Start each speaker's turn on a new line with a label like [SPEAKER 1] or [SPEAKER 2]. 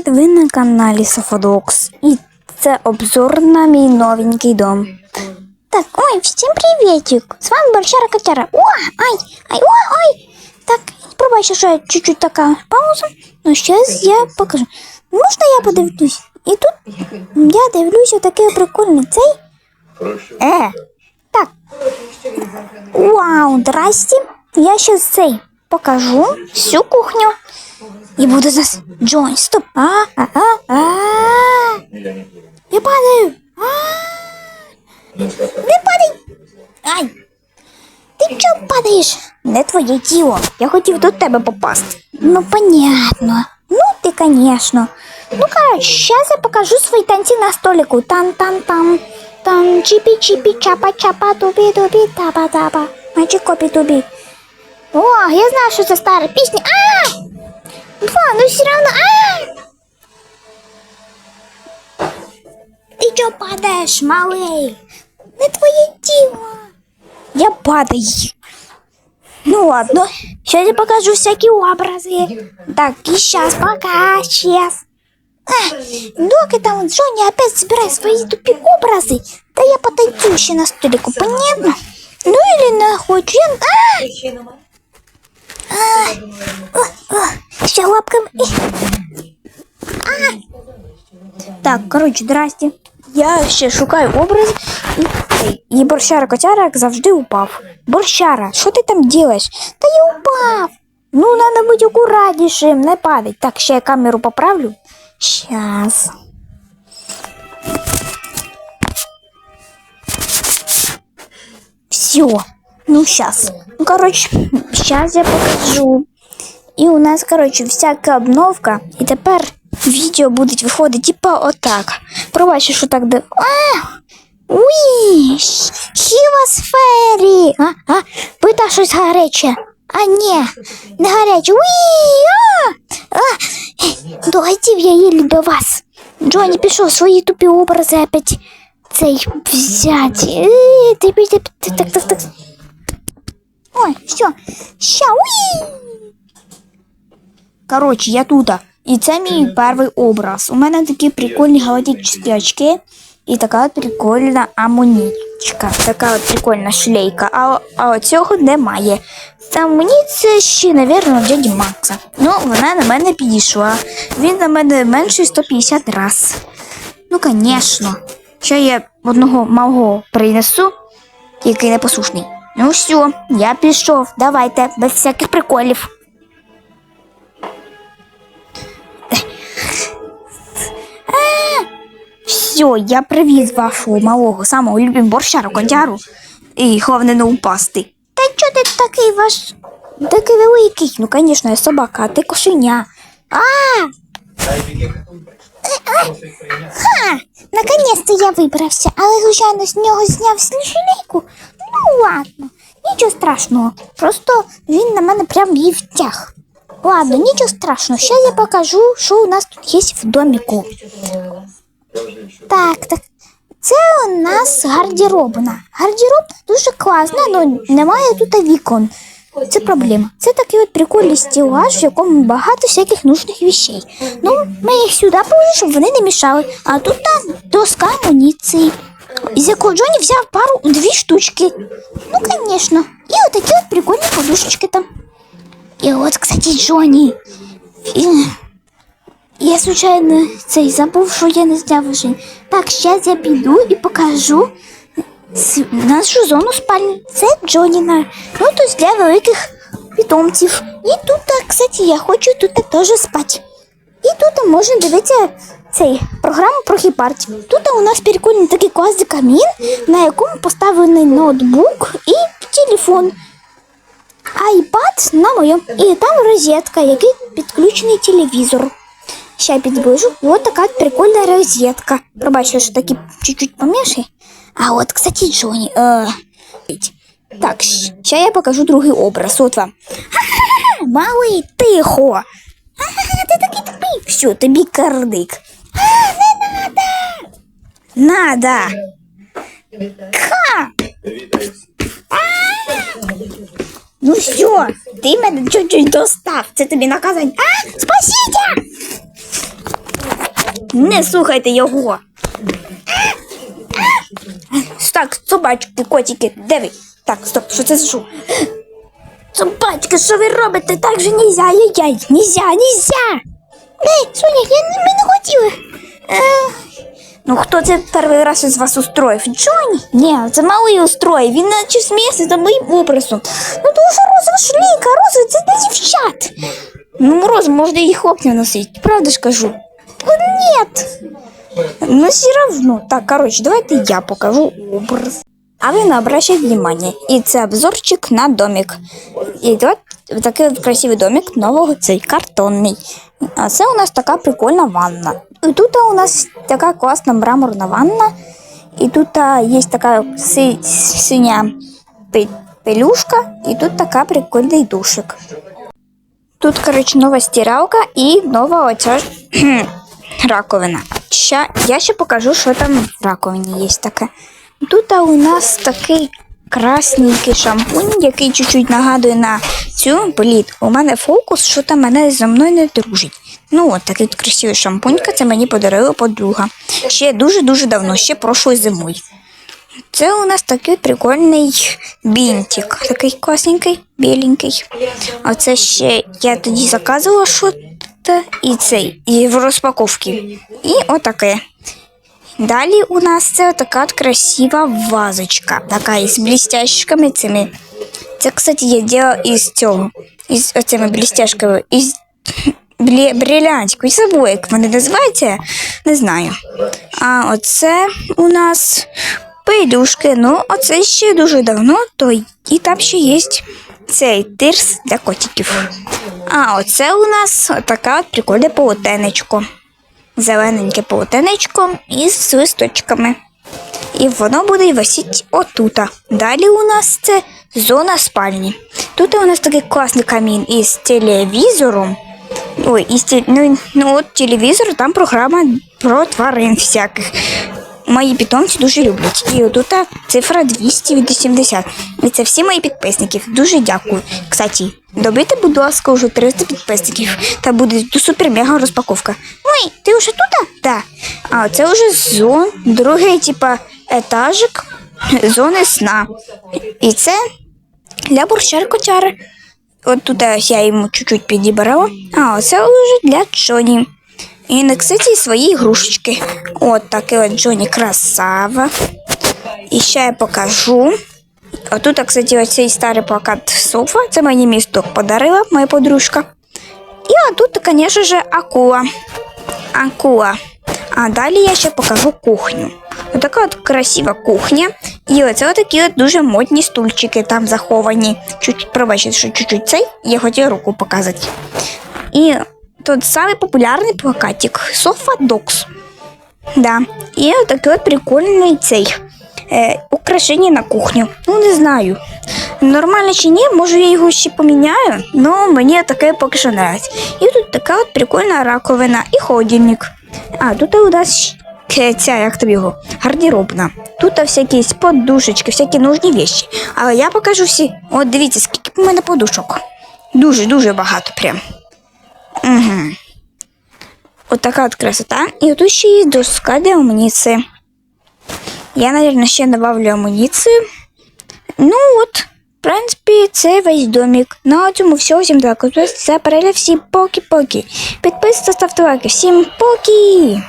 [SPEAKER 1] привіт! Ви на каналі Софодокс. І це обзор на мій новенький дом. Так, ой, всім привітик! З вами Борщара Котяра. О, ай, ай, ой, ой. Так, пробачте, що я чуть-чуть така пауза. Ну, зараз я покажу. Можна я подивлюсь? І тут я дивлюся такий прикольний цей. Е, так. Вау, здрасте. Я сейчас цей покажу всю кухню. І буде нас Джон, стоп. А, а, а, а. Я падаю. А. Не падай. Ай. Ти чого падаєш? Не твоє діло. Я хотів до тебе попасти. Ну, понятно. Ну, ти, конечно. Ну, короче, сейчас я покажу свої танці на столику. Тан-тан-там. Там чипі-чипі, чапа-чапа, тубі-тубі, таба-таба. Мачі-копі тубі. О, я знаю, що це стара пісня. А! Два, ну все равно. А! Ти чого падаєш, малий? Не твоє діло. Я падаю. Ну ладно, сейчас я покажу всякие образы. Так, и сейчас, пока, сейчас. А, доки там Джонни опять собирает свои тупые образы, да я потанцую еще на столику, понятно? Ну или нахуй, член, а! Ще лапками. А! Так, коротше, здрасте. Я ще шукаю образ. І, і борщара котяра, як завжди, упав. Борщара, що ти там робиш? Та я упав. Ну, треба бути акуратнішим, не падать. Так, ще я камеру поправлю. Щас. Все. Ну, сейчас. Ну, короче, сейчас я покажу. І у нас, короче, всяка обновка. І тепер відео будуть виходити типа отак. Пробачте, що так де. А! Уї! Хіва! А, а, пита щось. А ні, не гаряче. Уї! А! А! Догатів я її люблю вас. Джоні пішов свої тупі образи опять цей взять. Е, ти- ти- ти- ти- Так, так, так. Ой, що? Ща, уї! Коротше, я тут. І це мій перший образ. У мене такі прикольні галактичні очки і така от прикольна амунічка. Така от прикольна шлейка. А, а цього немає. Це амуніція ще, напевно, дяді Макса. Ну, вона на мене підійшла. Він на мене менший 150 раз. Ну, звісно. Ще я одного малого принесу, який непослушний. Ну все, я пішов. Давайте, без всяких приколів. Все, я привіз вашого малого самого любим борщару кондяру. І головне не упасти. Та чого ти такий ваш такий великий? Ну, звісно, я собака, а ти кошеня. А! Ха! Наконец-то я вибрався, але звичайно з нього зняв сніжинейку. Ну ладно, нічого страшного. Просто він на мене прям її втяг. Ладно, нічого страшного. Зараз я покажу, що у нас тут є в доміку. Так, так. Це у нас гардеробна. Гардероб дуже класна, але немає тут вікон. Це проблема. Це такий от прикольний стілаж, в якому багато всяких нужних вещей. Ну, ми їх сюди положили, щоб вони не мішали. А тут та доска амуніції. З якого Джоні взяв пару дві штучки. Ну, звісно. І отакі от прикольні подушечки там. І от, кстати, Джоні. Він... Я случайно цей забув, що я не зняв вже. Так, зараз я піду і покажу с- нашу зону спальні. Це Джоніна. Ну, тут для великих питомців. І тут, так, кстати, я хочу тут теж спати. І тут можна дивитися Цей програму про хіпарті. Тут у нас прикольний такий класний камін, на якому поставлений ноутбук і телефон. iPad на моєму. І там розетка, який підключений телевізор. Ще підближу. Вот така прикольна розетка. Пробачте, що такі чуть-чуть поміші. А от, кстати, Джоні. Е... Так, ще я покажу другий образ. От вам. Малий, тихо. Ха-ха-ха, ти такий тупий. Все, тобі кардик. Надо. Ха! Ну все, ти мене чуть-чуть достав. Це тобі наказання. А, спасіть! Не слухайте його. Так, собачки, котики, де? Так, стоп, що це за? Собачки, що ви робите? Так же нельзя, ай-яй, нельзя, нельзя. Ей, Соня, я не, ми не хотіли. Е, ну, хто це перший раз із вас устроїв? Джоні? Ні, це малий устроїв, він наче сміється за моїм образом. Ну, тому що розова шлейка, розова, це для дівчат. Ну, мороз, можна і хлопців носити, правда ж кажу? Ну, нет. Ну, все равно. Так, короче, давайте я покажу образ. А ви не обращайте внимание. І це обзорчик на домик. І от такий от красивий домик нового цей картонний. А це у нас така прикольна ванна. І тут у нас така класна мраморна ванна. І тут є така си, синя пелюшка, і тут така прикольний душик. Тут, коротше, нова стиралка і нова оця раковина. Ща, я ще покажу, що там в раковині є таке. Тут у нас такий красненький шампунь, який чуть-чуть нагадує на цю блін. У мене фокус, що там мене зі мною не дружить. Ну, от такий красивий шампунька, це мені подарила подруга. Ще дуже-дуже давно, ще прошлої зимою. Це у нас такий прикольний бінтик. Такий класненький, біленький. А це ще я тоді заказувала що і цей, і в розпаковці. І отаке. Далі у нас це така красива вазочка, така із блістяшками цими. Це, кстати, я делала із цього, із оцими блістяшками, із блі, брилянтику, і забула, як вони називаються, не знаю. А оце у нас пилюшки. Ну, оце ще дуже давно, то і там ще є цей тирс для котиків. А оце у нас така от прикольне полотенечко. Зелененьке полотенечко із свисточками. І воно буде висіти отута. Далі у нас це зона спальні. Тут у нас такий класний камін із телевізором. Ой, із ну, ну от телевізор, там програма про тварин всяких. Мої питомці дуже люблять. І отут цифра 280. І це всі мої підписники. Дуже дякую. Кстати, добити, будь ласка, вже 300 підписників. Та буде супер-мега розпаковка. Ой, ти вже тут? Так. А це вже зон, другий, типа, етажик зони сна. І це для бурчар котяри. От тут я йому чуть-чуть підібрала. А оце вже для Джоні. І на кстати, свої ігрушечки. От такий от Джоні красава. І ще я покажу. Отут, кстати, оцей старий плакат Софа. Це мені місто подарила моя подружка. І отут, звісно ж, акула. Акула. А далі я ще покажу кухню. Отака от красива кухня. І оце такі от дуже модні стульчики там заховані. Чуть, пробачте, що чуть-чуть цей, я хотіла руку показати. І тут самий популярний плакатик Софа Докс. Да. І отакий от прикольний цей е, украшення на кухню. Ну, не знаю. Нормально чи ні, може я його ще поміняю, але мені таке поки що нравиться. І тут така от прикольна раковина і холодильник. А, тут у нас ця, як тобі його, гардеробна. Тут всякі подушечки, всякі нужні вещі. Але я покажу всі. От дивіться, скільки у мене подушок. Дуже-дуже багато прям. Угу. От така от красота. І тут ще є доска для амуніції. Я, наверное, ще добавлю амуніцію. Ну от, в принципі, це весь домик. На цьому все. Всім дякую за перегляд. Всім поки-поки. Підписуйтесь, ставте лайки. Всім поки!